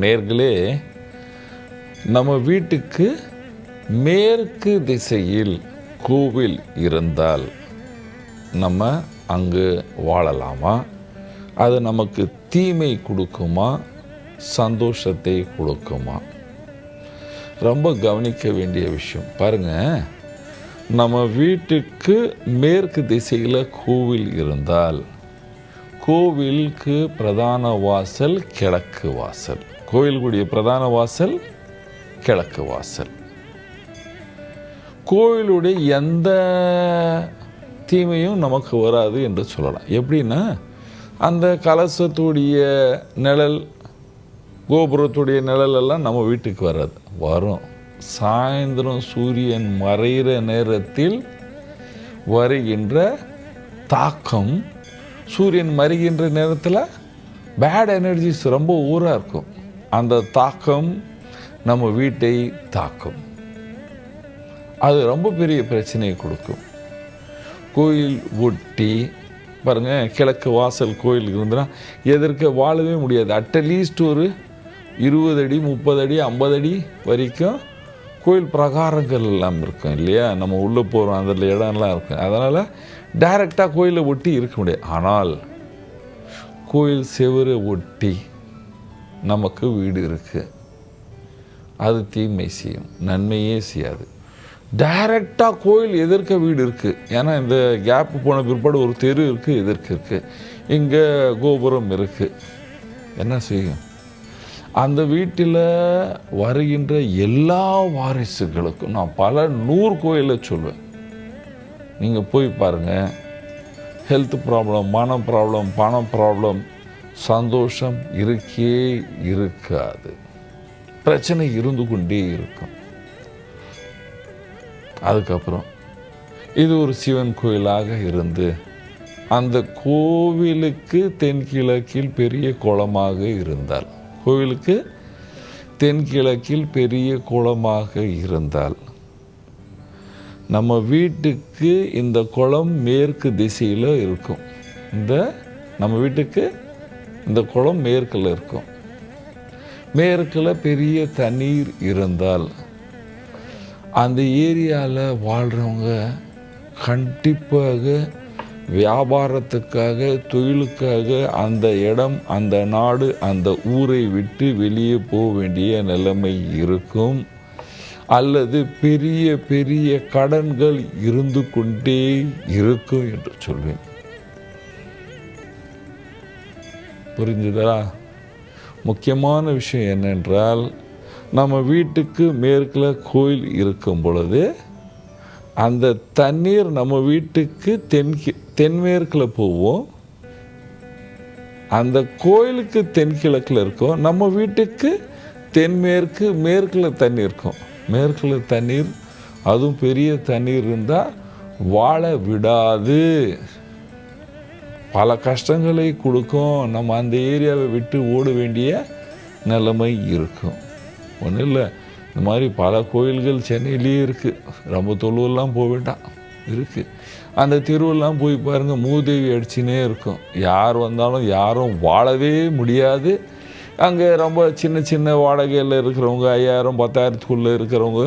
நேர்களே நம்ம வீட்டுக்கு மேற்கு திசையில் கோவில் இருந்தால் நம்ம அங்கு வாழலாமா? அது நமக்கு தீமை கொடுக்குமா? சந்தோஷத்தை கொடுக்குமா? ரொம்ப கவனிக்க வேண்டிய விஷயம். பாருங்க நம்ம வீட்டுக்கு மேற்கு திசையில் கோவில் இருந்தால் கோவிலுக்கு பிரதான வாசல் கிழக்கு வாசல். கோயிலுக்குடைய பிரதான வாசல் கிழக்கு வாசல். கோயிலுடைய எந்த தீமையும் நமக்கு வராது என்று சொல்லலாம். எப்படின்னா அந்த கலசத்துடைய நிழல் கோபுரத்துடைய நிழல் எல்லாம் நம்ம வீட்டுக்கு வராது. வரும். சாயந்தரம் சூரியன் மறைகிற நேரத்தில் வருகின்ற தாக்கம் சூரியன் மறைகின்ற நேரத்தில் பேட் எனர்ஜிஸ் ரொம்ப ஊராக இருக்கும். அந்த தாக்கம் நம்ம வீட்டை தாக்கும். அது ரொம்ப பெரிய பிரச்சனையை கொடுக்கும். கோயில் ஒட்டி பாருங்கள் கிழக்கு வாசல் கோயில் இருந்துன்னா எதிர்க்க வாழவே முடியாது. அட்லீஸ்ட் ஒரு இருபது அடி முப்பது அடி ஐம்பது அடி வரைக்கும் கோயில் பிரகாரங்கள் எல்லாம் இருக்கும் இல்லையா? நம்ம உள்ளே போகிறோம் அதில் இடம்லாம் இருக்கும். அதனால் டைரெக்டாக கோயிலை ஒட்டி இருக்க முடியாது. ஆனால் கோயில் செவரை ஒட்டி நமக்கு வீடு இருக்குது அது தீமை செய்யும். நன்மையே செய்யாது. டைரெக்டாக கோயில் எதிர்க்க வீடு இருக்குது ஏன்னா இந்த கேப்பு போன பிற்பாடு ஒரு தெரு இருக்குது எதிர்க்க இருக்குது இங்கே கோபுரம் இருக்குது என்ன செய்யும்? அந்த வீட்டில் வருகின்ற எல்லா வாரிசுகளுக்கும் நான் பல நூறு கோயிலை சொல்வேன். நீங்கள் போய் பாருங்கள் ஹெல்த் ப்ராப்ளம் மன ப்ராப்ளம் பணம் ப்ராப்ளம் சந்தோஷம் இருக்கே இருக்காது. பிரச்சனை இருந்து கொண்டே இருக்கும். அதுக்கப்புறம் இது ஒரு சிவன் கோயிலாக இருந்து அந்த கோவிலுக்கு தென்கிழக்கில் பெரிய குளமாக இருந்தால் கோவிலுக்கு தென்கிழக்கில் பெரிய குளமாக இருந்தால் நம்ம வீட்டுக்கு இந்த குளம் மேற்கு திசையில் இருக்கும். இந்த நம்ம வீட்டுக்கு இந்த குளம் மேற்கில் இருக்கும். மேற்கில் பெரிய தண்ணீர் இருந்தால் அந்த ஏரியாவில் வாழ்கிறவங்க கண்டிப்பாக வியாபாரத்துக்காக தொழிலுக்காக அந்த இடம் அந்த நாடு அந்த ஊரை விட்டு வெளியே போக வேண்டிய நிலைமை இருக்கும். அல்லது பெரிய பெரிய கடன்கள் இருந்து கொண்டே இருக்கும் என்று சொல்வேன். புரிஞ்சுதா முக்கியமான விஷயம் என்னென்றால் நம்ம வீட்டுக்கு மேற்கில் கோயில் இருக்கும் பொழுது அந்த தண்ணீர் நம்ம வீட்டுக்கு தென்கி தென்மேற்கில் போவோம் அந்த கோயிலுக்கு தென்கிழக்கில் இருக்கும். நம்ம வீட்டுக்கு தென்மேற்கு மேற்கில் தண்ணி இருக்கும். மேற்கில் தண்ணீர் அதுவும் பெரிய தண்ணீர் இருந்தால் வாழ விடாது. பல கஷ்டங்களை கொடுக்கும். நம்ம அந்த ஏரியாவை விட்டு ஓட வேண்டிய நிலைமை இருக்கும். ஒன்றும் இல்லை. இந்த மாதிரி பல கோயில்கள் சென்னையிலேயே இருக்குது ரொம்ப தொழுவெல்லாம் போக வேண்டாம். இருக்குது அந்த தெருவெல்லாம் போய் பாருங்கள் மூதேவி அடிச்சுனே இருக்கும். யார் வந்தாலும் யாரும் வாழவே முடியாது. அங்கே ரொம்ப சின்ன சின்ன வாடகையில் இருக்கிறவங்க ஐயாயிரம் பத்தாயிரத்துக்குள்ளே இருக்கிறவங்க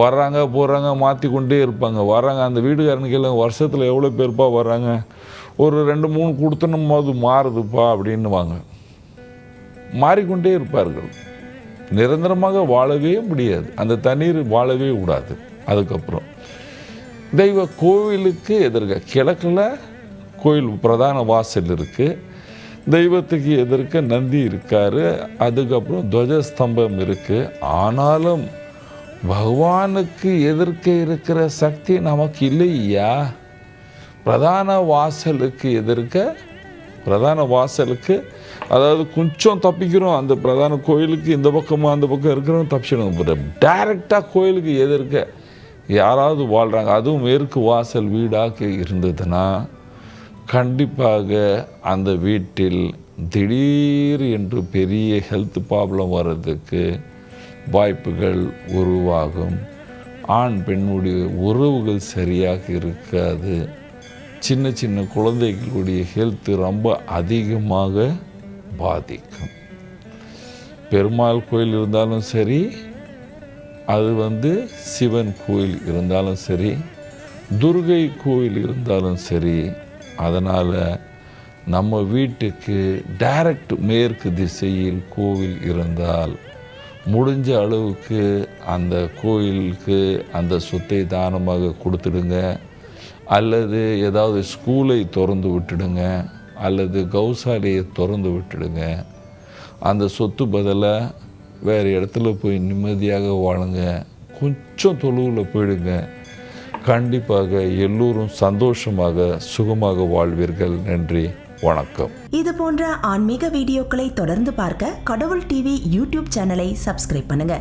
வர்றாங்க போகிறாங்க மாற்றி கொண்டே இருப்பாங்க. வர்றாங்க அந்த வீடுகாரனுக்கு எல்லாம் வருஷத்தில் எவ்வளோ பேர்ப்பா வர்றாங்க? ஒரு ரெண்டு மூணு கொடுத்தனும் போது மாறுதுப்பா அப்படின்னுவாங்க. மாறிக்கொண்டே இருப்பார்கள். நிரந்தரமாக வாழவே முடியாது. அந்த தண்ணீர் வாழவே கூடாது. அதுக்கப்புறம். தெய்வ கோவிலுக்கு எதிர்க்க கிழக்கில் கோயில் பிரதான வாசல் இருக்குது தெய்வத்துக்கு எதிர்க்க நந்தி இருக்கார். அதுக்கப்புறம் துவஜஸ்தம்பம் இருக்குது ஆனாலும் பகவானுக்கு எதிர்க்க இருக்கிற சக்தி நமக்கு இல்லையா? பிரதான வாசலுக்கு எதிர்க்க பிரதான வாசலுக்கு அதாவது கொஞ்சம் தப்பிக்கிறோம் அந்த பிரதான கோயிலுக்கு இந்த பக்கமாக அந்த பக்கம் இருக்கிறவங்க தப்பிச்சிடும். டைரெக்டாக கோயிலுக்கு எதிர்க்க யாராவது வாழ்கிறாங்க அதுவும் மேற்கு வாசல் வீடாக இருந்ததுன்னா கண்டிப்பாக அந்த வீட்டில் திடீர் என்று பெரிய ஹெல்த் ப்ராப்ளம் வர்றதுக்கு வாய்ப்புகள் உருவாகும். ஆண் பெண்ணுடைய உறவுகள் சரியாக இருக்காது. சின்ன சின்ன குழந்தைகளுடைய ஹெல்த்து ரொம்ப அதிகமாக பாதிக்கும். பெருமாள் கோயில் இருந்தாலும் சரி அது வந்து சிவன் கோயில் இருந்தாலும் சரி துர்கை கோயில் இருந்தாலும் சரி அதனால் நம்ம வீட்டுக்கு டைரக்ட் மேற்கு திசையில் கோவில் இருந்தால் முடிஞ்ச அளவுக்கு அந்த கோயிலுக்கு அந்த சொத்தை தானமாக கொடுத்துடுங்க. அல்லது ஏதாவது ஸ்கூலை திறந்து விட்டுடுங்க அல்லது கௌசாலையை திறந்து விட்டுடுங்க. அந்த சொத்து பதிலாக வேறு இடத்துல போய் நிம்மதியாக வாழுங்க. கொஞ்சம் தொழுவில் போயிடுங்க. கண்டிப்பாக எல்லோரும் சந்தோஷமாக சுகமாக வாழ்வீர்கள். நன்றி வணக்கம். இது போன்ற ஆன்மீக வீடியோக்களை தொடர்ந்து பார்க்க கடவுள் டிவி யூடியூப் சேனலை சப்ஸ்கிரைப் பண்ணுங்க.